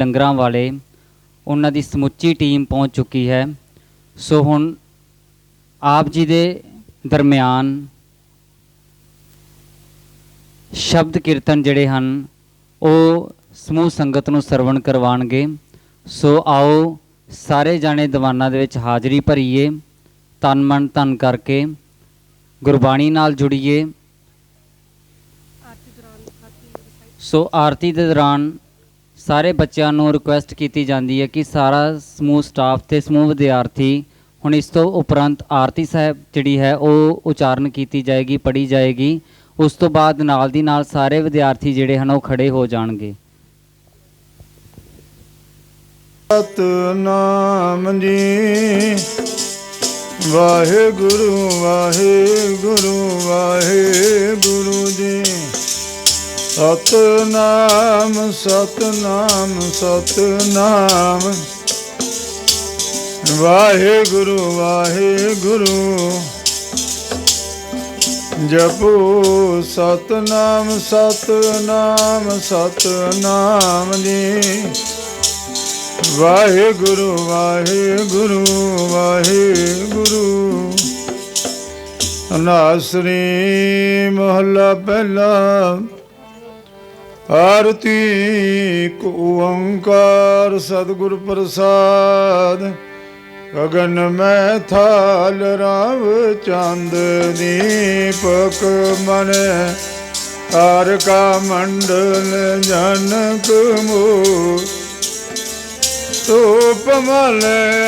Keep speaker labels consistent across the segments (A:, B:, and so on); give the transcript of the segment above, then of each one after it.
A: ਲੰਗਰਾਂ ਵਾਲੇ, ਉਹਨਾਂ ਦੀ ਸਮੁੱਚੀ ਟੀਮ ਪਹੁੰਚ ਚੁੱਕੀ ਹੈ। ਸੋ ਹੁਣ ਆਪ ਜੀ ਦੇ ਦਰਮਿਆਨ ਸ਼ਬਦ ਕੀਰਤਨ ਜਿਹੜੇ ਹਨ, ਉਹ ਸਮੂਹ ਸੰਗਤ ਨੂੰ ਸਰਵਣ ਕਰਵਾਣਗੇ ਸੋ ਆਓ ਸਾਰੇ ਜਾਣੇ ਦੀਵਾਨਾਂ ਦੇ ਵਿੱਚ ਹਾਜ਼ਰੀ ਭਰੀਏ, ਤਨ ਮਨ ਧਨ ਕਰਕੇ ਗੁਰਬਾਣੀ ਨਾਲ ਜੁੜੀਏ। ਸੋ ਆਰਤੀ ਦੇ ਦੌਰਾਨ ਸਾਰੇ ਬੱਚਿਆਂ ਨੂੰ ਰਿਕੁਐਸਟ ਕੀਤੀ ਜਾਂਦੀ ਹੈ ਕਿ ਸਾਰਾ ਸਮੂਹ ਸਟਾਫ ਤੇ ਸਮੂਹ ਵਿਦਿਆਰਥੀ ਹੁਣ ਇਸ ਤੋਂ ਉਪਰੰਤ ਆਰਤੀ ਸਾਹਿਬ ਜਿਹੜੀ ਹੈ ਉਹ ਉਚਾਰਨ ਕੀਤੀ ਜਾਏਗੀ, ਪੜ੍ਹੀ ਜਾਏਗੀ। ਉਸ ਤੋਂ ਬਾਅਦ ਨਾਲ ਦੀ ਨਾਲ ਸਾਰੇ ਵਿਦਿਆਰਥੀ ਜਿਹੜੇ ਹਨ ਉਹ ਖੜੇ ਹੋ ਜਾਣਗੇ।
B: ਸਤਨਾਮ ਜੀ, ਵਾਹਿਗੁਰੂ ਵਾਹਿਗੁਰੂ ਵਾਹਿਗੁਰੂ ਜੀ। ਸਤਨਾਮ ਸਤਨਾਮ ਸਤਨਾਮ। ਵਾਹਿਗੁਰੂ ਵਾਹਿਗੁਰੂ। ਜਪੋ ਸਤਨਾਮ ਸਤਨਾਮ ਸਤਨਾਮ ਜੀ। ਵਾਹਿਗੁਰੂ ਵਾਹਿਗੁਰੂ ਵਾਹਿਗੁਰੂ। ਅਨਾਸਰੀ ਮਹੱਲਾ ਪਹਿਲਾ ਆਰਤੀ ਕੋ ਓੰਕਾਰ ਸਤਿਗੁਰ ਪ੍ਰਸਾਦ, ਗਗਨ ਮੈਂ ਥਾਲ ਰਾਵ ਚੰਦ ਦੀਪਕ ਮਨ ਕਾ ਮੰਡਲ ਜਨਕ ਮੋ ਧੂਪ ਮਲ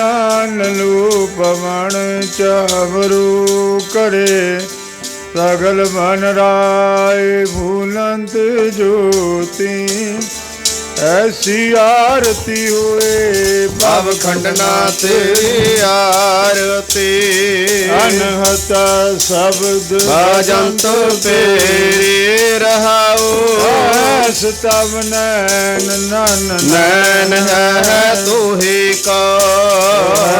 B: ਆਨ ਲੂਪ ਮਣ ਚਾਵਰੂ ਕਰੇ ਸਗਲ ਮਨ ਰਾਏ ਭੂਲੰਤ ਜੋਤੀ। ਐਸੀ ਆਰਤੀ ਹੋਏ
C: ਭਵ ਖੰਡਨਾ ਤੇਰੀ ਆਰਤੀ।
B: ਅਨਹਤ ਸ਼ਬਦ
C: ਭਜੰਤ ਤੇਰੀ ਰਹਾਉ।
B: ਐਸ ਤਵ ਨੈਨ ਨਨ
C: ਨੈਣ ਹੈ ਤੋਹੀ ਕਾ।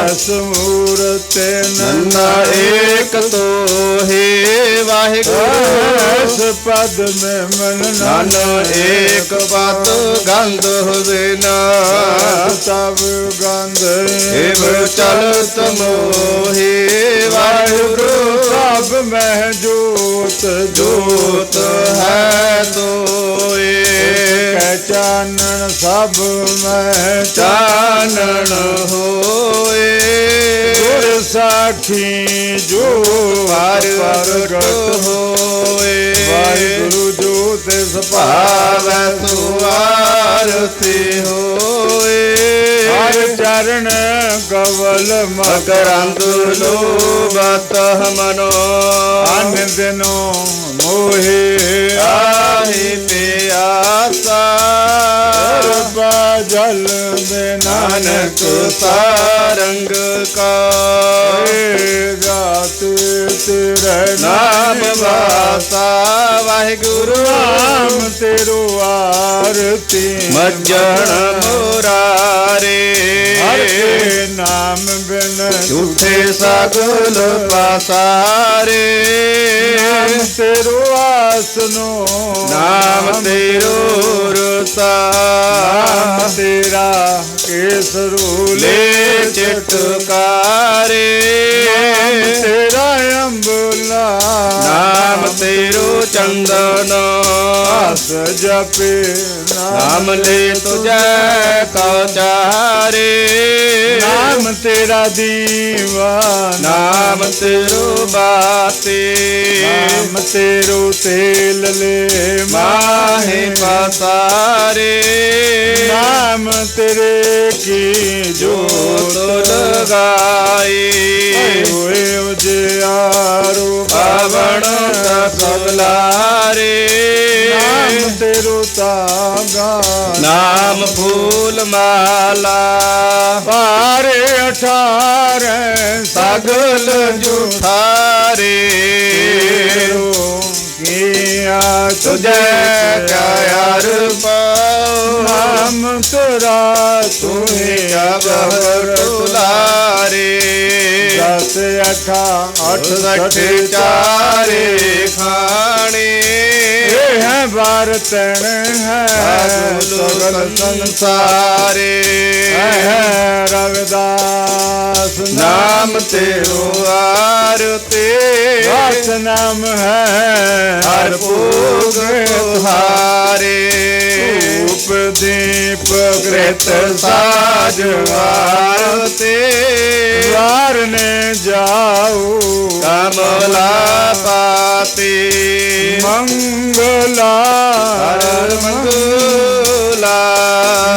B: ਐਸ ਮੂਰਤ
C: ਨੰਨਾ ਏਕ ਤੋਹੀ ਵਾਹਿਗੁਰੂ।
B: ਐਸ ਪਦ ਮੈਂ ਮਨ
C: ਨਨ ਏਕ ਪਤ ਗੰਧ ਹੋਵੇ ਨਾ।
B: ਤਵ ਗੰਧ
C: ਏਵ ਚਲਤ ਮੋਹੀ ਵਾਹਿਗੁਰੂ
B: ਸਭ ਮਹਿ ਜੋਤ
C: ਜੋਤ ਹੈ ਤੋਏ।
B: ਕੈ ਚਾਨਣ ਸਭ ਮਹਿ
C: ਚਾਨਣ ਹੋਏ।
B: ਗੁਰ ਸਾਖੀ ਜੋ ਪ੍ਰਗਟ
C: ਪ੍ਰਗਟ ਹੋਏ।
B: ਵਾਹਿਗੁਰੂ ਜੋ ਤੇ
C: ਭਾਵੈ ਤੂੰ ਆਰਤੀ ਹੋਏ।
B: ਹਰ ਚਰਨ ਕਵਲ ਮਕਰ
C: ਮਕਰੰਦ ਲੋਬਤ ਮਨੋ
B: ਅਨ ਦਿਨੋ ਮੋਹਿ
C: ਨਾਨਕ ਸਾਰੰਗ ਕਾ।
B: ਰਾਤ ਤੇਰੇ
C: ਨਾਮ ਵਾਸਾ ਵਾਹਿਗੁਰੂ
B: ਨਾਮ ਤੇਰੋ ਆਰਤੀ।
C: ਮੱਜਣ ਮੁਰਾਰੇ।
B: ਹਰ ਨਾਮ ਬਿਨ
C: ਝੂਠੇ ਸਗਲ ਪਾਸਾਰੇ।
B: ਨਾਮ ਤੇਰੋ ਆਸਨੋ।
C: ਨਾਮ ਤੇਰੋ ਰਸਾ
B: ਤੇਰਾ ਕੇਸਰੂ
C: ਲੈ ਚਟਕਾਰੇ।
B: ਤੇਰਾ ਅੰਬਲਾ।
C: ਨਾਮ ਤੇਰੋ ਚੰਦਨ।
B: ਆਸ ਜਪੇ
C: ਨਾਮ ਲੈ ਤੁਜੈ ਕਉ ਚਾਰੇ
B: ਨਾਮ ਤੇਰਾ ਦੀਵਾਨਾ।
C: ਨਾਮ ਤੇਰੋ ਬਾਤੇ।
B: ਨਾਮ ਤੇਰੋ ਤੇਲ ਲੈ
C: ਮਾਹੇ। ਪਸਾਰੇ।
B: ਨਾਮ ਤੇਰੇ ਕੀ
C: ਜੋਤ ਲਗਾਈ?
B: ਹੋਏ ਉਜਿਆਰੋ
C: ਪਾਵਨ ਸਗਲਾਰੇ
B: ਨਾਮ ਤੇਰੋ ਤਾਗਾ।
C: ਨਾਮ ਫੂਲ ਮਾਲਾ।
B: ਪਾਰੇ ਅਠਾਰੇ
C: ਸਗਲ ਜੁਠਾਰੇ।
B: ਕੀਆ
C: ਤੁਜੈ ਕਿਆ ਅਰ ਪਾਉ
B: ਨਾਮ ਤੇਰਾ ਤੂੰ ਹੀ
C: ਜਬਰ ਤੁਲਾਰੇ।
B: ਦਸ ਅਠਾ ਅੱਠ
C: ਸਠ ਚਾਰੇ ਖਾਣੇ।
B: ਹੈ ਬਾਰਤਨ ਹੈ। ਸਗਲ
C: ਸੰਸਾਰੇ।
B: ਹੈ ਰਵਿਦਾਸ
C: ਨਾਮ ਤੇਰੋ ਆਰਤੇ
B: ਦਾਸ ਨਾਮ ਹੈ।
C: ਹਰ ਭੋਗ ਤੁਹਾਰੇ।
B: ਰੂਪ ਦੀਪ
C: ਸਾਜ ਵਾਰਤੇ
B: ਵਾਰ ਨੇ ਜਾਉ
C: ਕਮਲਾ ਪਾਤੇ।
B: ਮੰਗਲਾ
C: ਹਰ ਮੰਗਲਾ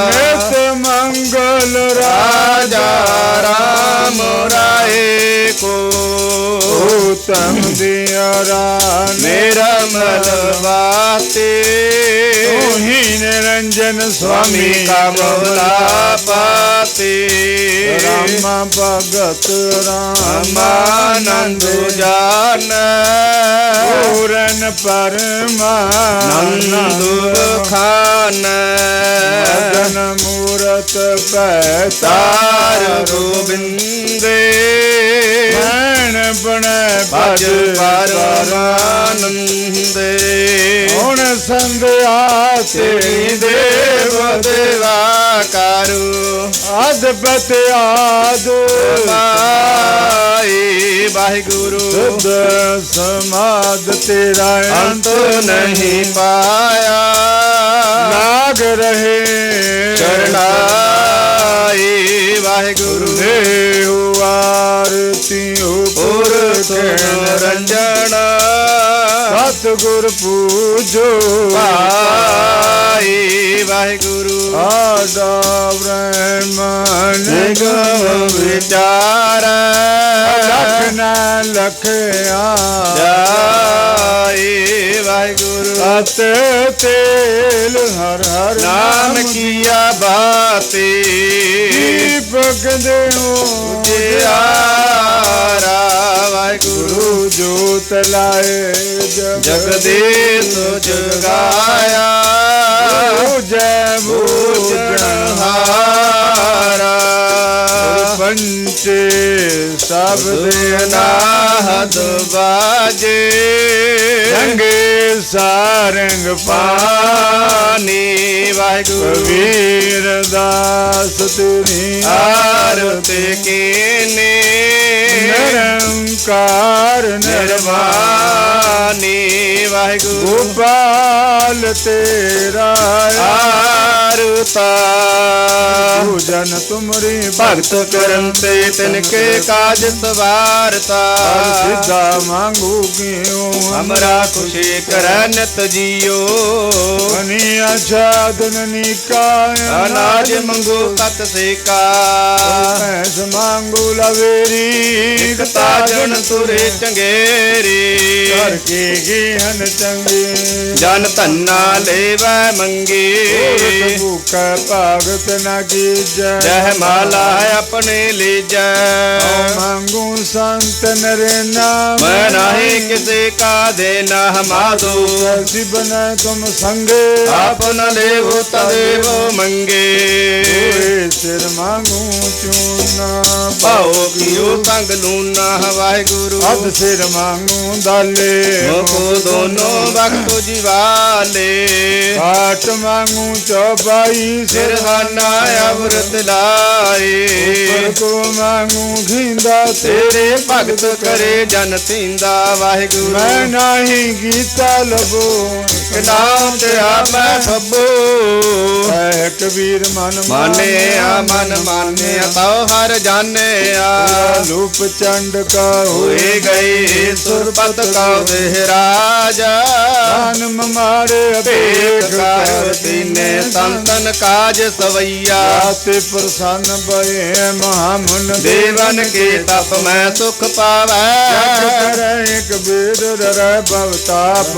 B: ਨਿਤ ਮੰਗਲ
C: ਰਾਜਾ
B: ਰਾਜਾ
C: ਰਾਮ ਰਾਏ ਕੋ
B: ਰਾਨੇ
C: ਮੇਰਾ ਮਨ ਵਾਤੇ
B: ਹੀ ਨਿਰੰਜਨ
C: ਸੁਆਮੀ ਕਮਲਾ ਪਾਤੇ।
B: ਰਾਮ ਭਗਤ ਰਾਮ
C: ਆਨੰਦ ਜਾਨ।
B: ਪੂਰਨ ਪਰਮਾ
C: ਨੰਦ ਖਾਨ।
B: ਮਦਨ ਮੂਰਤ ਪੈ
C: ਤਾਰ ਗੋਬਿੰਦੇ।
B: ਮਨ ਬਣੇ
C: ਭਜ ਪਰਮਾਨੰਦੇ
B: ਹੁਣ ਸੰਧਿਆ
C: ਤੇਰੀ ਦੇਵ
B: ਦੇਵ
C: ਕਰੋ
B: ਆਦ
C: ਮਾਈ ਵਾਹਿਗੁਰੂ।
B: ਸੁਧ ਸਮਾਦ ਤੇਰਾ
C: ਅੰਤ ਨਹੀਂ ਪਾਇਆ।
B: ਲਾਗ ਰਹੇ।
C: ਚਰਨਾਈ ਵਾਹਿਗੁਰੂ।
B: ਦੇਹੁ ਆਰਤੀ। ਉਪਰ
C: ਰੰਜਨ
B: ਸਤਿਗੁਰ ਪੂਜੋ।
C: ਭਾਈ ਵਾਹਿਗੁਰੂ।
B: ਆਡਾ ਬ੍ਰਹਮਣ
C: ਨਿਗਮ ਵਿਚਾਰ।
B: ਲਖ ਨਾ ਲਖਿਆ। ਤੇਲ ਹਰ ਹਰ
C: ਨਾਮ ਕੀਆ ਬਾਤੇ
B: ਦੀਪਕ ਦੇਉ
C: ਜਿਆਰਾ ਵਾਹਿਗੁਰੂ।
B: ਗੁਰੂ ਜੋਤ ਲਾਏ
C: ਜਗਦੀਸ਼ ਜਗਾਇਆ।
B: ਪੰਚੇ ਸਭ ਦੇ
C: ਨਾਹਦ ਬਾਜੇ
B: ਰੰਗੇ ਸਾਰੰਗ
C: ਪਾਨੀ ਵਾਹਿਗੁਰੂ।
B: ਕਬੀਰ ਦਾਸ ਤੇਰੀ
C: ਆਰਤੇ ਕੀਨੇ।
B: ਨਿਰੰਕਾਰ ਨਿਰਵਾਨੀ
C: ਵਾਹਿਗੁਰੂ।
B: ਗੋਪਾਲ ਤੇਰਾ
C: ਆਰਤਾ।
B: ਪੂਜਨ ਤੁਮਰੀ
C: ਭਗਤ ਕਰਨ ਤੇ ਤਿਨ ਕੇ ਕਾਜ ਸਵਾਰਤਾ।
B: ਸਿੱਧਾ ਮੰਗੂ ਕਿਉ?
C: ਹਮਰਾ ਖੁਸ਼ੀ ਕਰੈ ਨਿਤ ਜੀਓ।
B: ਆਛਾਦਨ ਨਿਕਾਇ
C: ਅਨਾਜ ਮੰਗੋ ਸਤ ਸੇਕਾ
B: ਐਸ ਮੰਗੂ ਲਵੇਰੀ
C: ਇਕ ਤਾਜਨ ਤੁਰੇ ਚੰਗੇਰੀ
B: ਕਰ ਕੇ ਗਿਹਨ ਚੰਗੇ।
C: ਜਨ ਧੰਨਾ ਲੈਵੈ ਮੰਗੇ।
B: ਭੂਖਾ ਭਾਗਤ ਨਾ ਕੀਜੈ।
C: ਜਹ ਮਾਲਾ ਆਪਣੇ ਲੀਜੈ।
B: ਮੰਗੂ ਸੰਤ ਨਰੇ ਨਾਮ।
C: ਮੈਂ ਨਾਹੀ ਕਿਸੇ ਕਾ ਦੇ ਨਾ ਹਮਾਦੋ
B: ਕੈਸੀ ਬਨੈ ਤੁਮ ਸੰਗੇ।
C: ਲੇਵੋ ਤਦੇਵ ਮੰਗੇ।
B: ਸਿਰ ਮੰਗੂ ਚੂਨਾ
C: ਭਾਉ ਕੀਓ ਸੰਗ ਲੂਨਾ ਵਾਹਿਗੁਰੂ।
B: ਅਧ ਸਿਰ ਮੰਗੂ ਦਾਲੇ
C: ਮੁਖ ਦੋਨੋ ਵਕਤ ਜਿਵਾਲੇ।
B: ਕਾਟ ਮੰਗੂ ਚੌਬਾਈ
C: ਸਿਰ ਹਾਨਾ ਅਵਰਤ ਲਾਏ।
B: ਕੋ ਮੰਗੂ ਘਿੰਦਾ
C: ਤੇਰੇ ਭਗਤ ਕਰੇ ਜਨ ਤੀਂਦਾ ਵਾਹਿਗੁਰੂ।
B: ਮੈਂ ਨਹੀਂ ਗੀਤਾ ਲਬੋ
C: ਨਾਮ ਤੇ ਮੈਂ ਸਭੋ।
B: ਹੈ ਕਬੀਰ ਮਨ
C: ਮਾਨਿਆ ਮਨ ਮਾਨਿਆ ਤਉ ਹਰ ਜਾਣਿਆ।
B: ਲੂਪ ਚੰਡ ਕਾ
C: ਹੋਏ ਗਏ ਸੁਰਪਤ ਕਾ ਦੇਹ ਰਾਜਾ।
B: ਜਨਮ ਮਾਰੇ
C: ਭੇਖ
B: ਅਭੇਖ
C: ਕਰ ਦੀਨੇ ਸੰਤਨ ਕਾਜ ਸਵਈਆ।
B: ਆਤੇ ਪ੍ਰਸੰਨ ਬਏ ਮਹਾਮੁਨ
C: ਦੇਵਨ ਕੇ ਤਪ ਮੈਂ ਸੁਖ ਪਾਵੈ।
B: ਕਰੇ ਕਬੀਰ ਰੈ ਭਵਤਾਪ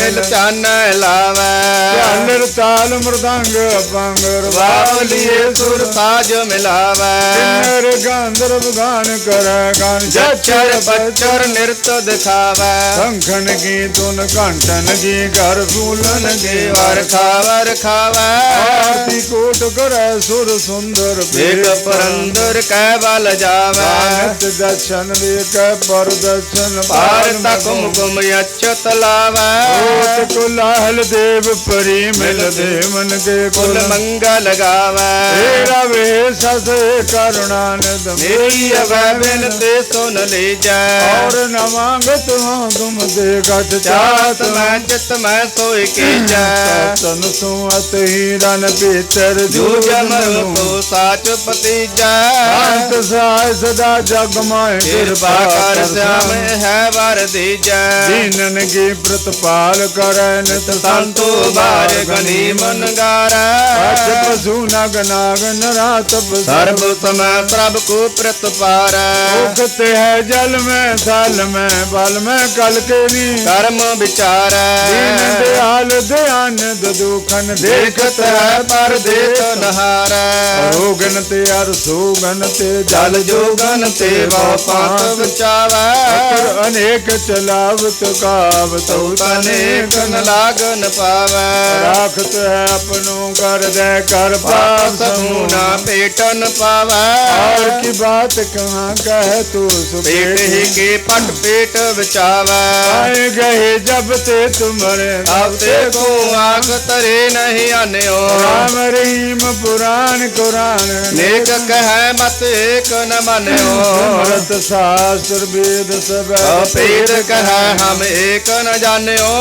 C: ਮਿਲ ਚੰਨ ਲਾਵੈ।
B: ਚਾਲਰ ਤਾਲ ਮਰਦੰਗ ਪੰਗਰ
C: ਵਾਵਲੀਏ ਸੁਰ ਸਾਜ ਮਿਲਾਵੈ
B: ਕਿੰਨਰ ਗੰਧਰਵ ਗਾਨ ਕਰੈ ਗਾਨ
C: ਜਚਰ ਬਚਰ ਨਿਰਤ ਦਿਖਾਵੈ
B: ਸੰਖਣ ਕੀ ਤੁਨ ਘੰਟਨ ਕੀ ਘਰ ਫੂਲਨ
C: ਕੇ
B: ਕੀ
C: ਵਰ ਖਾਵਰ ਖਾਵੈ
B: ਆਰਤੀ ਕੋਟ ਕਰੈ ਸੁਰ ਸੁੰਦਰ
C: ਵੇਖ ਪਰੰਦਰ ਕੈ ਬਲ ਜਾਵੈ
B: ਨਿਤ ਦਰਸ਼ਨ ਵੇਖੈ ਪਰ ਦਰਸ਼ਨ
C: ਭਾਰ ਤਕ ਕੁਮ ਅਛਤ ਲਾਵੈ
B: ਓਤ ਕੁਲਾਹਲ ਦੇਵ ਪਰੀ ਮਿਲ ਦੇ ਮਨ ਕੇ ਵੇ ਸਸ ਕਰੁਣਾ ਨਿਦ
C: ਮੇਰੀ ਅਵੈ ਬਿਨ ਤੇ ਸੁਨ ਲੀਜੈ।
B: ਔਰ ਨ ਮੰਗਤ ਹਾਂ ਤੁਮ ਦੇ ਗਤ
C: ਚਾਤ ਮੈਂ ਚਿਤ ਮੈਂ ਸੋਇ ਕੀਜੈ।
B: ਤਨ ਸੁਅਤ ਹੀ ਰਨ ਪੀਤਰ
C: ਜੋ
B: ਜੂ
C: ਜਮ ਕੋ ਸਾਚ ਪਤੀਜੈ
B: ਅੰਤ ਸਹਾਇ ਸਦਾ ਜਗ ਮਾਇ
C: ਕਿਰਪਾ ਕਰ ਸਿਆਮ ਹੈ ਵਰ ਦੀਜੈ।
B: ਦੀਨਨ ਕੀ ਪ੍ਰਤਪਾਲ ਕਰੈ ਨਿਤ
C: ਸੰਤੋ ਬਾਰ ਗਨੀ ਮਨ
B: ਅਜ
C: ਗਾਰੈ
B: ਪਸੂ ਨਗ ਨਾਗ ਨਰਾਤਪ
C: ਸਰਬ ਸਮੈ ਪ੍ਰਭ ਕੋ ਪ੍ਰਤਪਾਰੈ
B: ਉਖਤ ਹੈ ਜਲ ਮੈਂ ਥਲ ਮੈਂ ਬਲ ਮੈਂ ਕਲ ਕੇ ਨੀ
C: ਕਰਮ
B: ਦੀਨ
C: ਵਿਚਾਰੈ
B: ਦਿਆਲ ਧਿਆਨ ਦੁਖਨ
C: ਦੇਖਤ ਹੈ ਪਰ ਦੇਤ ਨਹਾਰੈ
B: ਰੋਗਨ ਤੇ ਅਰ ਸੋਗਨ ਤੇ
C: ਜਲ ਜੋਗਨ ਤੇ ਵਾ ਪਾਤ ਬਚਾਵੈ
B: ਅਨੇਕ ਚਲਾਵਤ ਕਾਵਤ
C: ਤਉ ਤਨੇਕ ਨ ਲਾਗਨ ਪਾਵੈ।
B: ਰਾਖਤ ਹੈ ਆਪਨੋ ਕਰ ਦੇ ਕਰ ਪਾਪ ਸਮੂਨਾ।
C: ना पेटन पावा
B: और की बात कहाँ का है
C: तू पेट
B: ही
C: के पट पेट बचावा
B: आए गए जब से तुम्हारे
C: अब देखो आग तरे नहीं आने हो
B: राम रहीम पुराण कुरान
C: नेक कह मत एक न मने
B: हो भरत शास्त्र वेद सब
C: पेट कह हम एक न जाने हो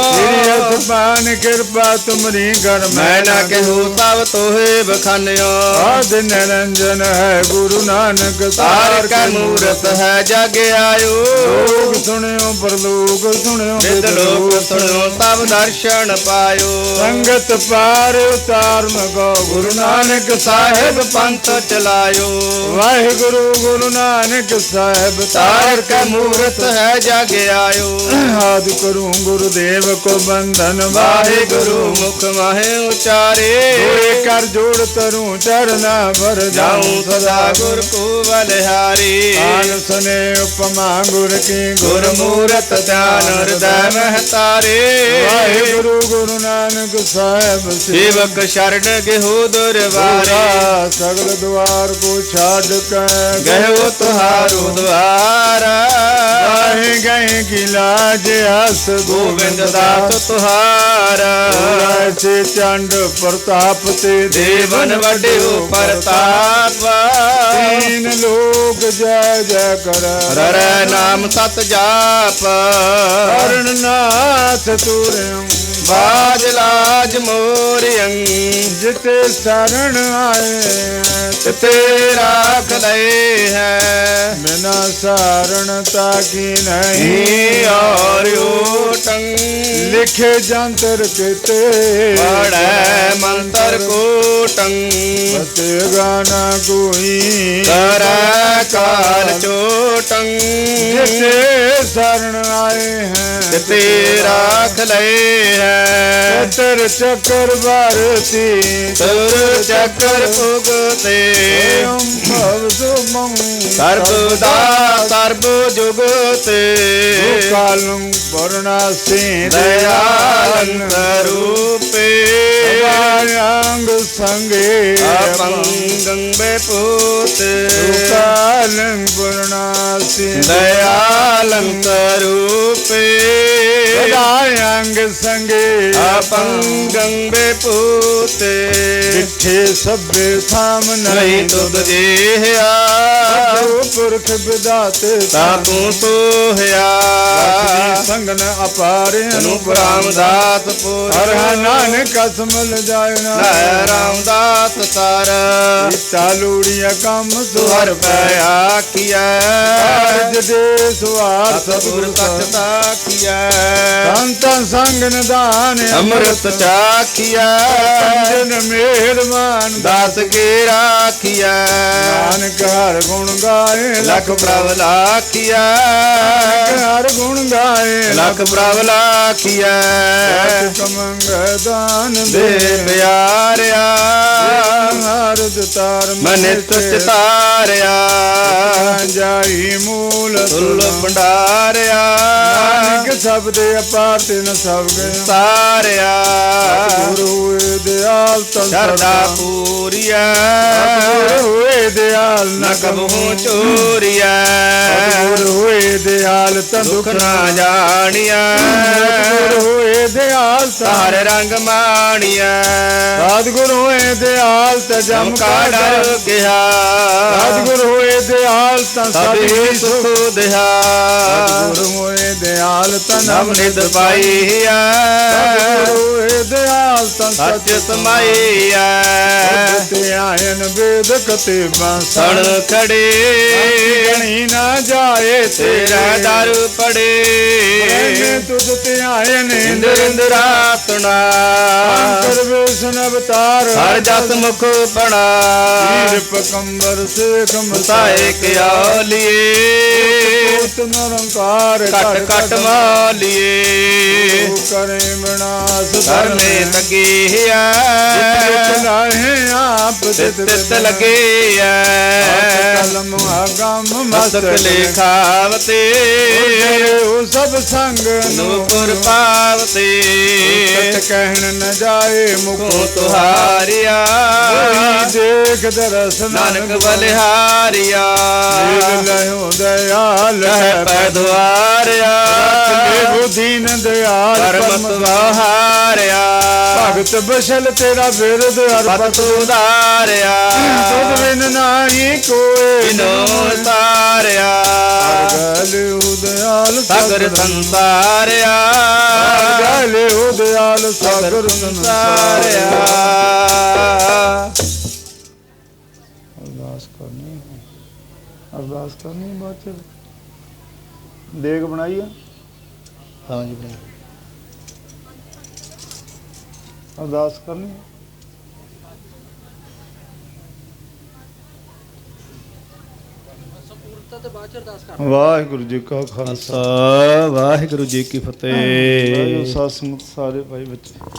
B: पान कृपा तुमरी कर
C: मैं न कहूँ तब तोहे बखाने
B: हो ਆਦ ਨਿਰੰਜਨ ਹੈ ਗੁਰੂ ਨਾਨਕ
C: ਤਾਰ ਕਾ ਮੂਰਤ ਹੈ ਜਗ ਆਇਓ।
B: ਲੋਕ ਸੁਣਿਓ ਪਰਲੋਕ
C: ਸੁਣਿਓ ਬਿਦਲੋਕ ਸੁਣਿਓ ਸਭ ਦਰਸ਼ਨ ਪਾਇਓ।
B: ਸੰਗਤ ਪਾਰ ਉਤਾਰ ਮਗੋ ਗੁਰੂ ਨਾਨਕ
C: ਸਾਹਿਬ ਪੰਥ ਚਲਾਇਓ।
B: ਵਾਹਿਗੁਰੂ ਗੁਰੂ ਨਾਨਕ ਸਾਹਿਬ
C: ਤਾਰ ਕਾ ਮੂਰਤ ਹੈ ਜਗ ਆਇਓ।
B: ਆਦ ਕਰੂੰ ਗੁਰਦੇਵ ਕੋ ਬੰਧਨ
C: ਵਾਹਿਗੁਰੂ ਮੁਖ ਮਾਹੇ ਉਚਾਰੇ।
B: ਕਰ ਜੋੜ ਤਰੂ ਚਰਨ ਭਰ
C: ਜਾਉ ਸਦਾ ਗੁਰ ਕੋ ਬਲਿਹਾਰੀ
B: ਆਨ ਸਨੇ ਉਪਮਾ ਗੁਰ ਕੀ
C: ਗੁਰ ਮੂਰਤ ਧਿਆਨ ਹਿਰਦੈ ਮਹਿ ਤਾਰੇ।
B: ਵਾਹਿਗੁਰੂ ਗੁਰੂ ਨਾਨਕ ਸਾਹਿਬ
C: ਸੇਵਕ ਸ਼ਰਨ ਗਿਹੋ ਦੁਰਵਾਰੇ
B: ਸੇਵਾ ਸਗਲ ਦੁਆਰ ਕੋ ਛੱਡ ਕੇ
C: ਗਹਿਓ ਤੁਹਾਰੋ ਦੁਆਰਾ
B: ਗਏ ਗਏ ਕੀ ਲਾਜ ਹਸ
C: ਗੋਬਿੰਦ ਦਾਤ ਤੁਹਾਰਾ
B: ਐਸੇ ਚੰਡ ਪ੍ਰਤਾਪ ਤੇ
C: ਦੇਵਨ ਵੱਡਿਓ ਪ੍ਰਤਾਪ।
B: ਤੀਨ ਲੋਕ ਜੈ ਜੈ ਕਰ।
C: ਰਰੈ ਨਾਮ ਸਤ ਜਾਪ।
B: ਕਰਨ ਨਾਥ ਤੁਰਿਓ।
C: ਬਾਜ ਲਾਜ ਮੋਰਿਯੰ
B: ਜਿਤੇ ਸਰਣ ਆਏ
C: ਤੇ ਰਾਖ ਲਏ ਹੈ।
B: ਬਿਨਾ ਸਾਰਣ ਤਾਕੀ ਨਹੀਂ।
C: ਔਰ ਓਟੰ
B: ਲਿਖੇ ਜੰਤਰ ਕਿਤੇ
C: ਪੜੈ ਮੰਤਰ ਕੋਟੰ।
B: ਬਤੇ ਗਾਨਾ ਕੋਈ
C: ਕਰੈ ਕਾਲ ਚੋਟੰ।
B: ਜਿਤੇ ਸਰਣ ਆਏ ਹੈ
C: ਤੇ ਰਾਖ ਲਏ ਹੈ।
B: ਚਤਰ ਚੱਕਰ ਵਾਰਤੀ।
C: ਤੁਰ ਚੱਕਰ
B: ਓਮ ਭਵ ਸੁਮੰ।
C: ਸਰਬ ਦਾ ਸਰਬ ਜੁਗ ਤੇ
B: ਕਾਲੰ ਵਰਣਾਸੀ।
C: ਦਇਆਲੰ ਰੂਪੇ
B: ਅੰਗ ਸੰਗੇ
C: ਅਪੰਗੰ ਬੇਪੂਤ
B: ਕਾਲੰ ਵਰਣਾਸੀ
C: ਦਇਆਲੰ ਰੂਪੇ
B: ਅੰਗ ਸੰਗੇ
C: ਅਪੰਗੰ ਬੇਪੂਤ
B: ਜਿੱਥੇ ਸਭੇ ਥਾਮ
C: ਨਹੀਂ ਤੁਧ ਜੇਹਿਆ
B: ਸਤਿ ਪੁਰਖ ਵਿਦਾਤੇ
C: ਤਾ ਤੂੰ
B: ਸੰਗਨ
C: ਤਨੂੰ ਪ੍ਰਾਮ ਦਾਤ ਪੁਰ
B: ਹਰ ਨਾਨਕ ਅਸਮਲ ਜਾਇਨਾ
C: ਲੈ ਰਾਮਦਾਸ ਸਰ
B: ਤਾਲੂੜੀਆ ਕੰਮ ਸੁਹਰ
C: ਪੈ। ਆਖੀਐ।
B: ਕਾਰਜ ਦੇ ਸਵਾਰ
C: ਸਤਿਗੁਰ ਸਤ ਸਾਖੀਐ
B: ਸੰਤਾਂ ਸੰਗ ਨਿਦਾਨ
C: ਅੰਮ੍ਰਿਤ ਚਾਖੀਐ।
B: ਜਨ ਮਿਹਰਬਾਨ
C: ਦਾਸ ਕੇ ਰਾਖੀਐ
B: ਨਾਨਕ ਹਰ ਗੁਣ ਗਾਏ।
C: ਲਖ ਪ੍ਰਭ ਲਾਖੀਐ।
B: ਹਰ ਗੁਣ ਗਾਏ।
C: ਲਖ ਪ੍ਰਭ ਲਾਖੀਐ।
B: ਕਮੰਗ ਦਾਨ
C: ਦੇ ਪਿਆਰਿਆ।
B: ਹਰ ਦਤਾਰ
C: ਮਨਿ ਤੁਚ ਤਾਰਿਆ।
B: ਜਾਈ ਮੂਲ
C: ਤੁਲ ਭੰਡਾਰਿਆ।
B: ਨਾਨਕ ਸਭ ਦੇ ਅਪਾਰ ਤੇ ਨ ਸਭ ਗਏ।
C: ਤਾਰਿਆ
B: ਗੁਰੂ ਦਿਆਲ ਤਨ
C: ਸ਼ਰਦਾ ਪੂਰੀਐ।
B: ਗੁਰੂ ਹੋਏ ਦਿਆਲ ਨ
C: ਕਬਹੂ ਚੋਰੀਐ।
B: ਦਿਆਲ ਤਨ
C: ਦੁਖ ਨਾ ਜਾਣੀਐ।
B: ਹੋਏ ਦਿਆਲ
C: ਹਰ ਰੰਗ ਮਾਣੀਐ।
B: ਸਤਿਗੁਰ ਹੋਏ ਦਿਆਲ ਤ ਜਮ
C: ਕਾ ਡਰ ਗਿਆ।
B: ਸਤਿਗੁਰ ਹੋਏ ਦਿਆਲ ਤ
C: ਸਭੇ ਸੁਖ। ਦਿਹਾ
B: ਸਤਿਗੁਰ ਹੋਏ ਦਿਆਲ ਤ
C: ਨਮ ਨਿਤ ਪਾਈਐ
B: ਹੋਏ ਦਿਆਲ ਤ
C: ਸੱਚ ਸਮਾਈਐ
B: ਤੇ ਆਇਨ ਵੇਦ ਕਤੇ ਬਾਸਣ
C: ਸਣ ਖੜੇ।
B: ਗਣੀ ਨਾ ਜਾਏ
C: ਤੇਰਾ ਦਰ
B: ਨੇ
C: ਪੜੇ।
B: ਤੁਧ ਤੇ ਆਇਨ
C: ਇੰਦਰ ਇੰਦਰਾ
B: ਅਵਤਾਰ।
C: ਹਰ ਜਸ ਮੁਖ ਬਣਾ।
B: ਵੀਰ ਪਕੰਬਰ ਸੇਖ
C: ਮਸਾਏ। ਕਿਆ ਲਿਏ
B: ਕੋਟ ਨਿਰੰਕਾਰ
C: ਕਟ ਕਟ ਮਾਲੀਏ।
B: ਕਰੇ ਵਿਨਾਸ਼
C: ਧਰਮੇ। ਲੱਗੇ ਆ
B: ਲਾਹੇ ਆਪ
C: ਤਿਤ ਲੱਗੇ ਆ
B: ਕਲਮ ਆਗਮ
C: ਮਸਤਕ ਲੇਖਾਵਤੇ।
B: ਉਹ ਸਭ ਸੰਗ
C: ਨੂਪੁਰ ਪਾਵਤੇ
B: ਸਤ ਕਹਿਣ ਨ ਜਾਏ ਮੁਖ
C: ਤੁਹਾਰਿਆ।
B: ਦੇਖ ਦਰਸ
C: ਨਾਨਕ ਬਲਿਹਾਰਿਆ।
B: ਦੇਖ ਲਹਿਓ ਦਇਆਲ
C: ਲਹਿ ਪੈ ਦੁਆਰਿਆ।
B: ਲੈ ਬੁਧੀ ਨ ਦਿਆਲ
C: ਕਰਮ
B: ਪਰਮ
C: ਸਵਾਹਾਰਿਆ
B: ਭਗਤ ਬਸ਼ਲ ਤੇਰਾ ਬਿਰਦ
C: ਪਤ
B: ਅਰਪਤ
C: ਸੁਧਾਰਿਆ
B: ਤੁਧ ਬਿਨ ਨਾਹੀ ਕੋਏ
C: ਬਿਨੋ ਸਾਰਿਆ
B: ਗਲੇ ਉਦਿਆਲ
C: ਸਗਰ ਸੰਸਾਰਿਆ।
B: ਗਲੇ ਉਦਿਆਲ
C: ਸਗਰ
B: ਸਾਗਰ
C: ਸੰਸਾਰਿਆ।
B: ਅਰਦਾਸ ਕਰਨੀ ਅਰਦਾਸ ਕਰਨੀ ਬਾਅਦ ਚ। ਦੇਗ ਬਣਾਈ ਆ?
C: ਹਾਂ ਜੀ ਬਣਾ
B: ਅਰਦਾਸ ਕਰਨੀ ਵਾਹਿਗੁਰੂ ਜੀ ਕਾ
C: ਖਾਲਸਾ। ਵਾਹਿਗੁਰੂ ਜੀ ਕੀ
B: ਵਾਹਿਗੁਰੂ
C: ਫਤਿਹ
B: ਸਾਧ ਸੰਗਤ ਸਾਰੇ ਭਾਈ ਬੱਚੇ